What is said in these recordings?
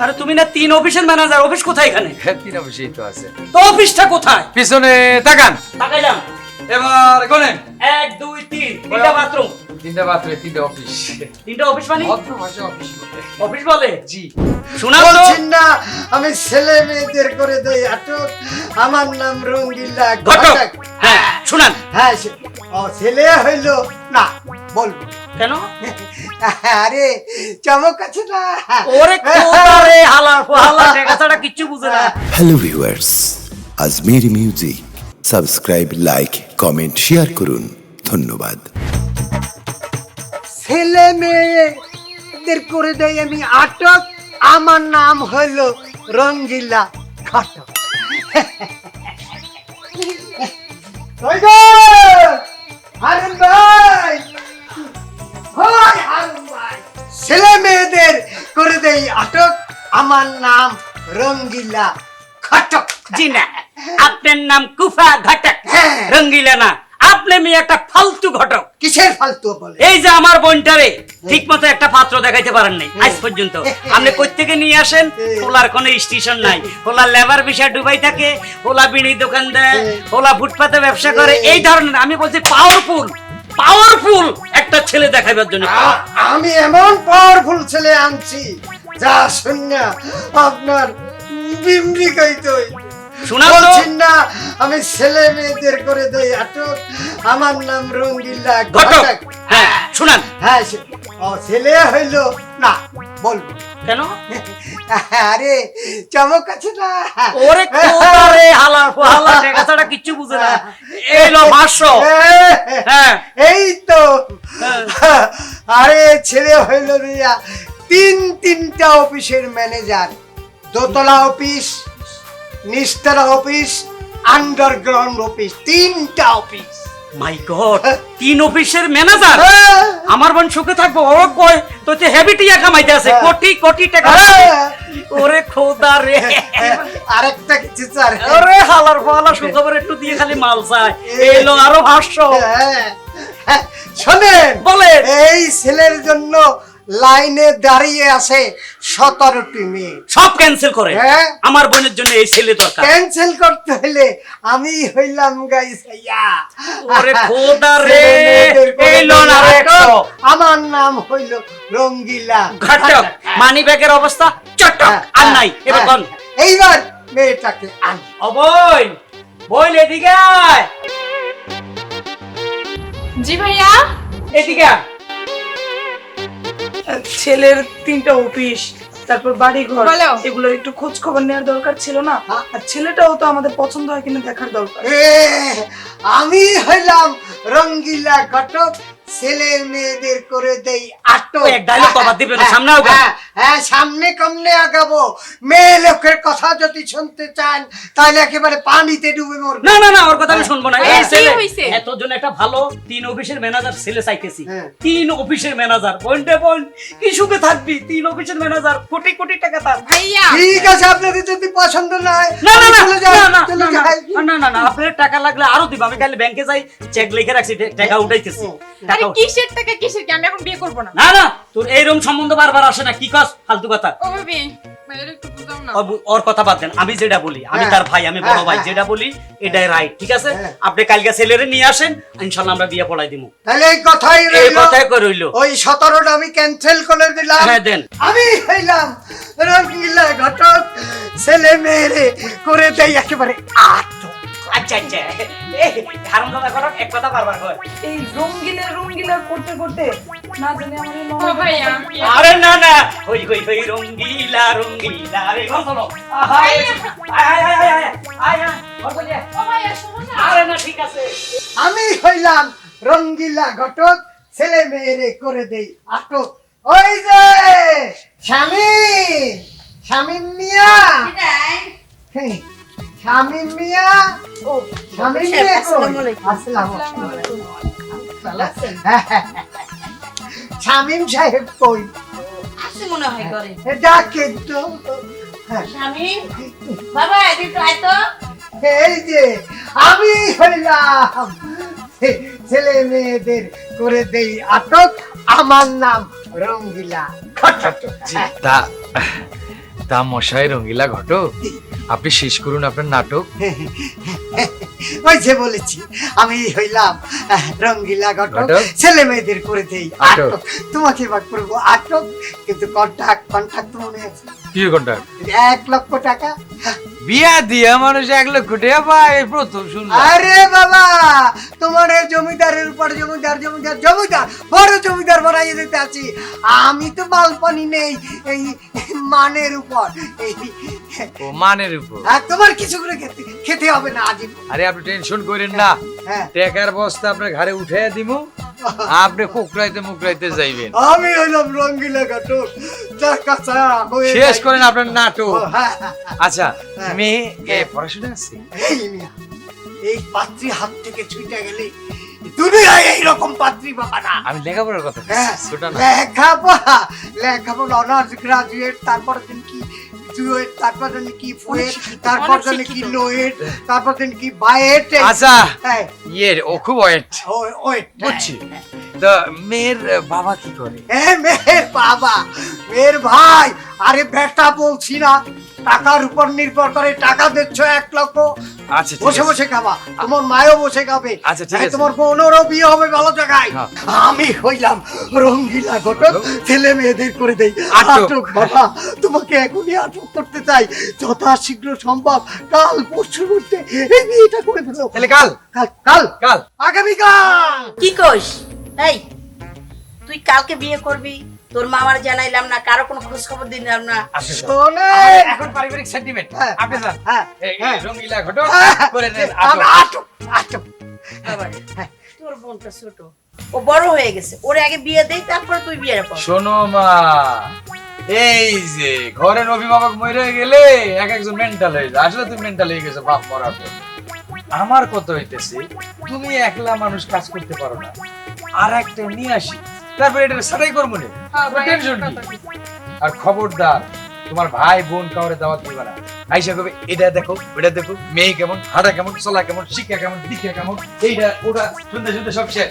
আরে তুমি না তিন অফিসের ম্যানেজার অফিস কোথায় এখানে? হ্যাঁ তিন অফিসেই তো আছে। তো অফিসটা কোথায়? পিছনে তাকান। তাকাইলাম। এবার কোনে? এক দুই তিন। তিনটা বাথরুম তিনটা বাথরুমে তিনটা অফিস তিনটা অফিস মানে? ভদ্র ভাষা অফিস বলে। অফিস বলে? জি। শোনা বলছেন না আমি ছেলে মেয়েদের করে দেই আটক। আমার নাম রঙ্গিলা ঘটক। হ্যাঁ শুনান। হ্যাঁ ও ছেলে হইল না বলব। কেন? আরে চমক আছে না। ওরে হালা হালা কিচ্ছু বুঝে না। হ্যালো ভিউয়ার্স আজমের music subscribe like comment share করুন। ধন্যবাদ। ছেলে মেয়েদের করে দেই আমি আটক। আমার নাম হইল রঙ্গিলা ঘটক। হারুন ভাই। হারুন ভাই। ছেলে মেয়েদের করে দেই আটক। আমার নাম রঙ্গিলা ঘটক। জি না আপনার নাম কুফা ঘটক। হ্যাঁ। রঙ্গিলা না। আপনি মেয়ে একটা ফালতু ঘটক। কিসের ফালতু বলে? এই যে আমার বোনটারে ঠিক মতো একটা পাত্র দেখাইতে পারেন নাই আজ পর্যন্ত। আপনি কই থেকে নিয়ে আসেন? ওলার কোনো স্টেশন নাই। ওলা লেবার বিষয় ডুবাই থাকে ওলা বিড়ি দোকান দেয় ওলা ফুটপাতে ব্যবসা করে। এই ধরনের আমি বলছি পাওয়ারফুল পাওয়ারফুল একটা ছেলে দেখাবার জন্য। আমি এমন পাওয়ারফুল ছেলে আনছি যা শূন্য আপনার বিমরি কইতই তো? না আমি ছেলে মেয়েদের করে দেই আটক। আমার নাম রঙ্গিলা ঘটক। হ্যাঁ শুনান। হ্যাঁ ও ছেলে হইল না বলব। কেন? আরে চমক আছে না। ওরে কোদারে হালা হালা টাকা ছাড়া কিচ্ছু বুঝে না। এই লো ভাষ্য হ্যাঁ। এই তো। হ্যাঁ। আরে ছেলে হইল দিয়া তিন তিনটা অফিসের ম্যানেজার। দোতলা অফিস নিস্তলা অফিস আন্ডারগ্রাউন্ড অফিস তিনটা অফিস মাই গড তিন অফিসের ম্যানেজার। আমার বোন সুখে থাকব ও কই তো যে হেভি টিয়া কামাইতে আছে হ্যাঁ। কোটি কোটি টাকা হ্যাঁ। ওরে খোদা রে আরেকটা কিছু স্যার ওরে হালার ফালা সুখবর একটু দিয়ে খালি মাল চায় এলো আরও ভাষ্য হ্যাঁ। শোনেন বলেন। এই ছেলের জন্য লাইনে দাঁড়িয়ে আছে সতেরোটি মেয়ে। সব ক্যান্সেল করে। হ্যাঁ। আমার বোনের জন্য এই ছেলে দরকার। ক্যান্সেল করতে হলে আমি হইলাম গাইস ওরে খোদা রে এই লোন আমার নাম হইল রঙ্গিলা। ঘাটক মানি ব্যাগের অবস্থা চটক আর নাই। এবার কোন এইবার মেয়েটাকে আন। বোন বোন এদিকে জি ভাইয়া। এদিকে। ছেলের তিনটা অফিস তারপর বাড়ি ঘর এগুলো একটু খোঁজ খবর নেওয়ার দরকার ছিল না? হ্যাঁ। আর ছেলেটাও তো আমাদের পছন্দ হয় কিনা দেখার দরকার। আমি হইলাম রঙ্গিলা ঘটক। ছেলে মেয়েদের করে দেই এক dialogue তো দিবে না, সামনে। হ্যাঁ, হ্যাঁ সামনে কমনে আগাবো। মেয়ে লোকের কথা যদি শুনতে চান তাহলে একেবারে পানিতে ডুবে মরবে। না না না ওর কথা আমি শুনব না। এই হ্যাঁ, ছেলে? এত জন একটা ভালো তিন অফিসের ম্যানেজার ছেলে চাইতেছি। হ্যাঁ। তিন অফিসের ম্যানেজার বোনটা বোন কি সুখে থাকবি? তিন অফিসের ম্যানেজার কোটি কোটি টাকা তার। ভাইয়া। ঠিক আছে আপনাদের যদি পছন্দ না না না না না, না, না, না, না, না, না, আপনার টাকা লাগলে আরও দিব। আমি কালে ব্যাংকে যাই চেক লিখে রাখছি টাকা উঠাইতেছি। আরে কিসের টাকা কিসের কি? আমি এখন বিয়ে করব না। না না তোর এইরকম সম্বন্ধ বারবার আসে না কি কস? ফালতু কথা। ও ওর কথা বাদ দেন আমি যেটা বলি আমি হ্যাঁ। তার ভাই আমি বড় হ্যাঁ, ভাই হ্যাঁ। যেটা বলি এটাই রাইট ঠিক আছে? হ্যাঁ। আপনি কালকে ছেলেরে নিয়ে আসেন ইনশাল্লাহ আমরা বিয়ে পড়াই দিব তাহলে এই কথাই এই কথাই করে রইল। ওই সতেরোটা আমি ক্যান্সেল করে দিলাম। হ্যাঁ, দেন। আমি হইলাম ঘটক ছেলে মেয়েরে করে দেই একেবারে আচ্ছা আচ্ছা। এই ধারণ কথা করো এক কথা বারবার কর এই রঙ্গিলা রঙ্গিলা করতে করতে না জানি আমার এই ও ননদ- ভাইয়া আরে না না। ওই ওই ওই রঙ্গিলা রঙ্গিলা। রে গান শোনো। আয় আয় আয় আয় আয় আয় আয় ঘর চলে আয়। ও ভাইয়া শোনো না। আরে না ঠিক আছে। আমি হইলাম রঙ্গিলা ঘটক ছেলে মেয়েরে করে দেই আটক ওই যে স্বামী! মিয়া মিয়া ও মিয়া আসসালামু আলাইকুম। শামীম সাহেব কই? আসে মনে হয় করে ডাকে তো হ্যাঁ, স্বামী বাবা এদিকে আয় তো। এই যে আমি হইলাম। ছেলে মেয়েদের করে দেই আটক। আমার নাম রঙ্গিলা। তা তা মশাই রঙ্গিলা ঘটক। আপনি শেষ করুন আপনার নাটক। ওই যে বলেছি আমি হইলাম রঙ্গিলা ঘটক? ছেলে মেয়েদের করে দেই আটক। তোমাকে এবার করব আটক কিন্তু কন্ট্রাক্ট কন্ট্রাক্ট মনে আছে। এক লক্ষ টাকা। বিয়া দিয়া মানুষ এক লক্ষ টাকা পায় প্রথম শুনলাম। আরে বাবা তোমার এই জমিদারের উপর জমিদার জমিদার জমিদার বড় জমিদার বানাইয়ে দিতে আছি। আমি তো মালপানি নেই এই মানের উপর এই ও মানের উপর। আর তোমার কিছু করে খেতে খেতে হবে না আজীবন আরে আপনি টেনশন করেন না। হ্যাঁ। টেকার বস্তা আপনার ঘরে উঠে দিমু। আপনি কুকরাইতে মুকরাইতে যাইবেন। আমি হইলাম রঙ্গিলা ঘটক শেষ করেন আপনার নাটক। ও, হ্যাঁ, হ্যাঁ, আচ্ছা হ্যাঁ। মেয়ে এ পড়াশোনা আছে? এই পাত্রী হাত থেকে ছুটে গেলে দুনিয়ায় এইরকম পাত্রী পাবা না। আমি লেখাপড়ার কথা হ্যাঁ, বলছি, ছোট না। লেখাপড়া লেখাপড়া অনার্স গ্রাজুয়েট তারপর দিন কি তারপর কি ফুয়েট তারপর অনেক কি। লোয়েট তারপর দিন কি বায়েট। আচ্ছা হ্যাঁ। ইয়ে ও খুব ওয়েট। ওই বুঝছি। তো মেয়ের বাবা কি করে? এ মেয়ের বাবা মেয়ের ভাই। আরে বেটা বলছি না টাকার উপর নির্ভর করে টাকা দিচ্ছ এক লক্ষ। আচ্ছা বসে বসে খাবা তোমার মায়ও বসে খাবে। আচ্ছা, ঠিক আছে। তোমার বোনেরও বিয়ে হবে ভালো জায়গায়। হ্যাঁ। আমি হইলাম রঙ্গিলা ঘটক ছেলে মেয়েদের করে দেই। আটক। বাবা তোমাকে এখনই আটক করতে চাই। যথা শীঘ্র সম্ভব কাল পরশুর মধ্যে এই বিয়েটা করে ফেলো। তাহলে কাল? কাল কাল। কাল। আগামীকাল। কি কইস এই তুই কালকে বিয়ে করবি? তোর মামার জানাইলাম না কারও কোনো খোঁজ খবর দিলাম না। শোনে। এখন পারিবারিক সেন্টিমেন্ট হ্যাঁ, আপনি হ্যাঁ, এই হ্যাঁ। ঘটক হ্যাঁ, করে নেন আটক আটক। তোর বোনটা ছোট। ও বড় হয়ে গেছে। ওরে আগে বিয়ে দেই তারপরে তুই বিয়ের পর শোনো মা এই যে ঘরের অভিভাবক মরে গেলে এক একজন মেন্টাল হয়ে যায়। আসলে তুমি মেন্টাল হয়ে গেছো বাপ মরার পর আমার কত হইতেছে তুমি একলা মানুষ কাজ করতে পারো না। আর একটা নিয়ে আসি। তারপরে এটা সারাই করব না। হ্যাঁ, ভাই, টেনশন কি? আর খবরদার তোমার ভাই বোন কাউরে দাওয়াত দিবে না। আইসা কবে এটা দেখো ওটা দেখো মেয়ে কেমন হাঁটা কেমন চলা কেমন শিক্ষা কেমন দীক্ষা কেমন এইটা ওটা শুনতে শুনতে সব শেষ।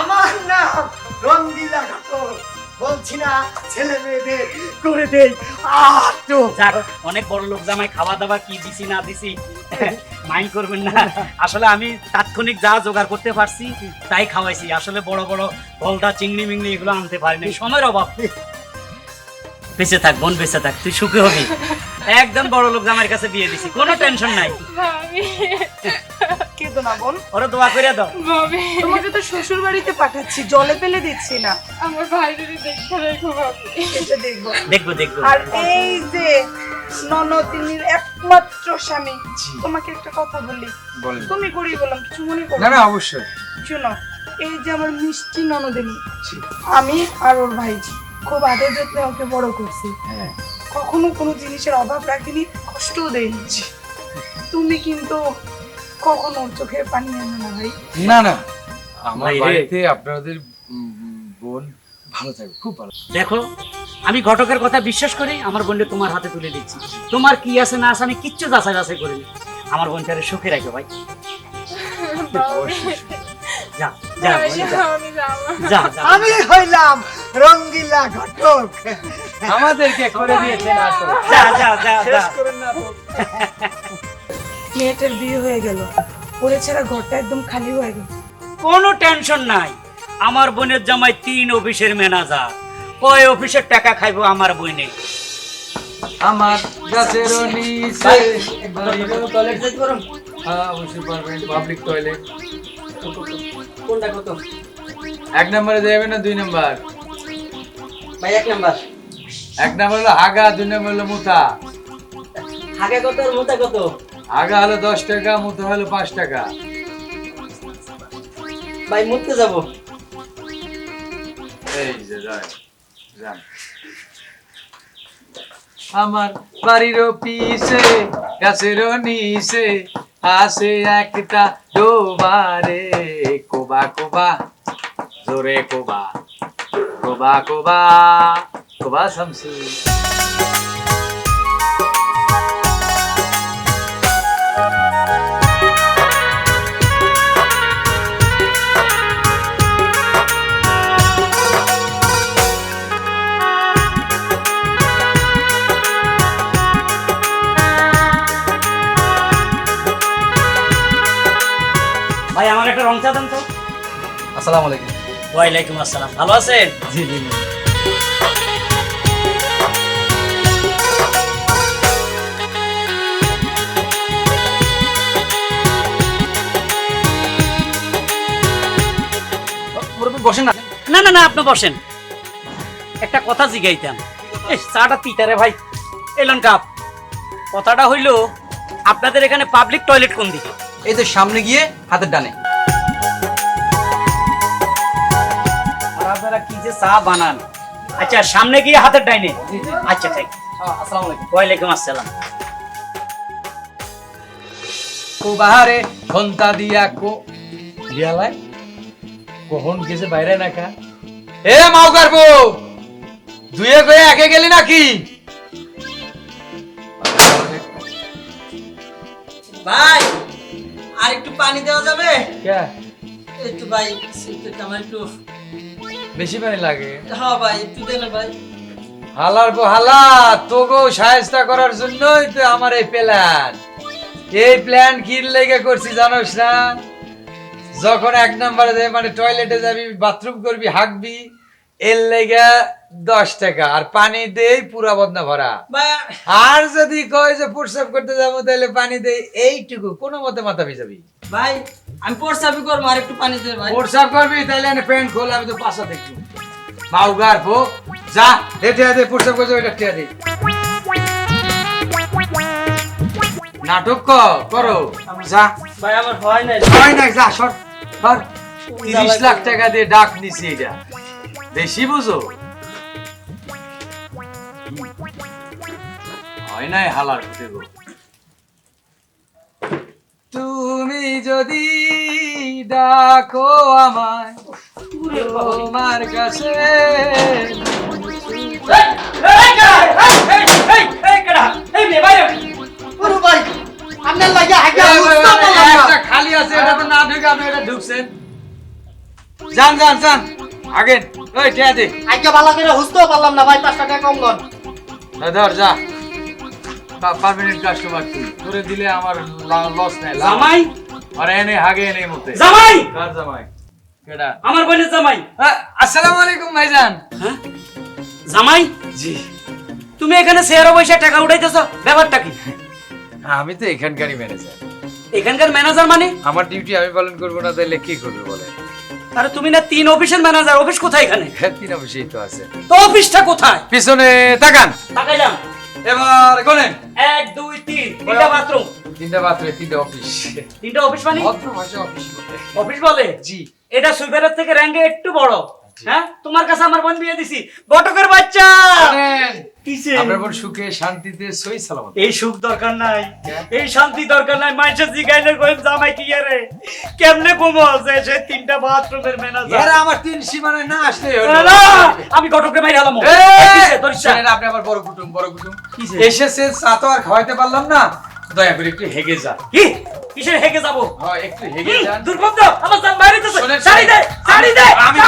আমার নাম রঙ্গিলা বলছি না ছেলে মেয়েদের করে দেই। আটক যাক অনেক বড় লোক জামাই খাওয়া দাওয়া কি দিছি না দিছি? মাইন্ড করবেন না। আসলে আমি তাৎক্ষণিক যা জোগাড় করতে পারছি তাই খাওয়াইছি। আসলে বড় বড় বলদা চিংড়ি মিংড়ি এগুলো আনতে পারিনি সময়ের অভাব। বেঁচে থাক বোন বেঁচে থাক। তুই সুখী হবি। একদম বড় লোক জামাইয়ের কাছে বিয়ে দিছি। কোনো টেনশন নাই। কেঁদো না বোন। ওরা দোয়া করে দাও। ভাবি। তোমাকে তো শ্বশুর বাড়িতে পাঠাচ্ছি জলে ফেলে দিচ্ছি না। আমার ভাই যদি দেখে রেখো ভাবি। এটা দেখব। দেখব দেখব। আর এই যে ননদিনীর একমাত্র স্বামী তোমাকে একটা কথা বলি। তুমি করি বললাম কিছু মনে করো না না না। অবশ্যই। শোনো এই যে আমার মিষ্টি ননদিনী আমি আর ওর ভাই খুব আদর যত্নে ওকে বড় করছি। হ্যাঁ। কখনো কোনো জিনিসের অভাব রাখিনি কষ্টও দেয়নি তুমি কিন্তু কখনো ওর চোখে পানি আনো না ভাই। না না। আমার বাড়িতে আপনাদের বোন ভালো থাকবে খুব ভালো দেখো আমি ঘটকের কথা বিশ্বাস করি আমার বোনকে তোমার হাতে তুলে দিচ্ছি। তোমার কি আছে না আছে আমি কিচ্ছু যাচাই বাছাই করিনি। আমার বোনটারে সুখে রাখো ভাই। যা যা ভাই, আমি যা যা। আমি হইলাম রঙ্গিলা ঘটক। আমাদেরকে করে দিয়েছে যা যা মেয়েটার বিয়ে হয়ে গেল। ওরে ছাড়া ঘরটা একদম খালি হয়ে গেল। কোনো টেনশন নাই। আমার বোনের জামাই তিন অফিসের ম্যানেজার। কয় অফিসের টাকা খাইবো আমার বইনে। আমার গাছের নিচে টয়লেট করুন হ্যাঁ অবশ্যই পারবেন পাবলিক টয়লেট কোনটা কত? এক নম্বরে যাবে না দুই নম্বর? ভাই এক নাম্বার। এক নম্বর হলো আগা দুই নম্বর হলো মুতা। কত আর কত? হলো দশ টাকা মুতা হলো পাঁচ টাকা। ভাই মুততে যাব। এই যে যান। আমার বাড়ির পিছে গাছের নিচে আছে একটা ডোবারে কোবা কোবা জোরে কোবা। কোবা কোবা কোবা শামসি ভাই আমার একটা রং চা দেন তো। আসসালামু আলাইকুম। ওয়ালাইকুম আসসালাম। ভালো আছেন? জি জি। বসেন না। না না না আপনি বসেন। একটা কথা জিগাইতাম। চাটা তিতারে ভাই। এলন কাপ। কথাটা হইল আপনাদের এখানে পাবলিক টয়লেট কোন দিকে? এই তো সামনে গিয়ে হাতের ডানে। যে চা বানান। আচ্ছা সামনে গিয়ে হাতের ডাইনে। আচ্ছা ঠিক আসসালামু আলাইকুম। ওয়ালাইকুম আসসালাম। কো বাহারে ঘণ্টা দিয়া কো। কখন গেছে বাইরে না কা এ মাও করব দুয়ে কয়ে একে গেলি নাকি? ভাই আর একটু পানি দেওয়া যাবে? কে? একটু ভাই আমার একটু বেশি পানি লাগে? হ্যাঁ ভাই একটু দেন ভাই। হালার পো হালা তোগো সাহেস্তা করার জন্যই তো আমার এই প্ল্যান এই প্ল্যান কি লেগে করছি জানোস না? যখন এক নম্বরে যাবি মানে টয়লেটে যাবি বাথরুম করবি হাঁকবি এর লেগে দশ টাকা। আর পানি দেই পুরা বদনা ভরা। আর যদি কয় যে প্রস্রাব করতে যাব তাহলে পানি দেই এইটুকু। কোনো মতে মাথা ভিজাবি। ভাই আমি প্রস্তাবই করব আর একটু পানি দে ভাই। প্রস্রাব করবি তাহলে এনে প্যান্ট খোল আমি তো পাশা দেখব। পো যা হেঁটে হেঁটে প্রস্রাব করছে ওইটা টিয়া দে। নাটক করো যা। ভাই আমার হয় নাই। হয় যা সর সর তিরিশ লাখ টাকা দিয়ে ডাক নিছি এটা। বেশি বুঝো? হয় নাই হালার দেব তুমি যদি ডাকো আমায় তোমার কাছে খালি আছে এটা তো না ঢুকে আপনি এটা ঢুকছেন। যান যান যান। আগে ওই টিয়া দে। আগে ভালো করে পারলাম না ভাই পাঁচ টাকা কম লন ধর যা। পারমানেন্ট কাস্টমার তুই দিলে আমার লস নাই। জামাই! আর এনে হাগে এনে মতে জামাই! কার জামাই? কেডা? আমার বোনের জামাই। আসসালামু আলাইকুম ভাইজান। হ্যাঁ? জামাই? জি। তুমি এখানে শেয়ার পয়সা টাকা উঠাইতেছ ব্যাপারটা কি? আমি তো এখানকারই ম্যানেজার এখানকার ম্যানেজার মানে? আমার ডিউটি আমি পালন করব না তাহলে কি করবে বলে আরে তুমি না তিন অফিসের ম্যানেজার অফিস কোথায় এখানে? হ্যাঁ তিন অফিসেই তো আছে। তো অফিসটা কোথায়? পিছনে তাকান। তাকাইলাম। এবার কোনে? এক দুই তিন। তিনটা বাথরুম তিনটা বাথরুম তিনটা অফিস তিনটা অফিস মানে? অফিস বলে। অফিস বলে? জি। এটা সুইপারের থেকে র্যাঙ্কে একটু বড়। হ্যাঁ? তোমার কাছে আমার বোন বিয়ে দিছি। বটকের বাচ্চা! জানেন, কিসে সুখে শান্তিতে সই সালামত। এই সুখ দরকার নাই। এই শান্তি দরকার নাই। মানুষের জিগাইলে কইম জামাই কি রে কেমনে কমো যে সে তিনটা বাথরুমের ম্যানেজার। এরা আমার তিন সীমানায় না আসলে আমি ঘটককে মাইরা হলাম শোনেন আপনি আমার বড় কুটুম বড় কুটুম। এসেছে চা তো আর খাওয়াইতে পারলাম না। দয়া করে একটু হেগে যা। কি? কিসের হেগে যাব? হ্যাঁ একটু হেগে যান। দুর্গন্ধ! আমার জান বাইরে তো শাড়ি দে। শাড়ি দে! আমি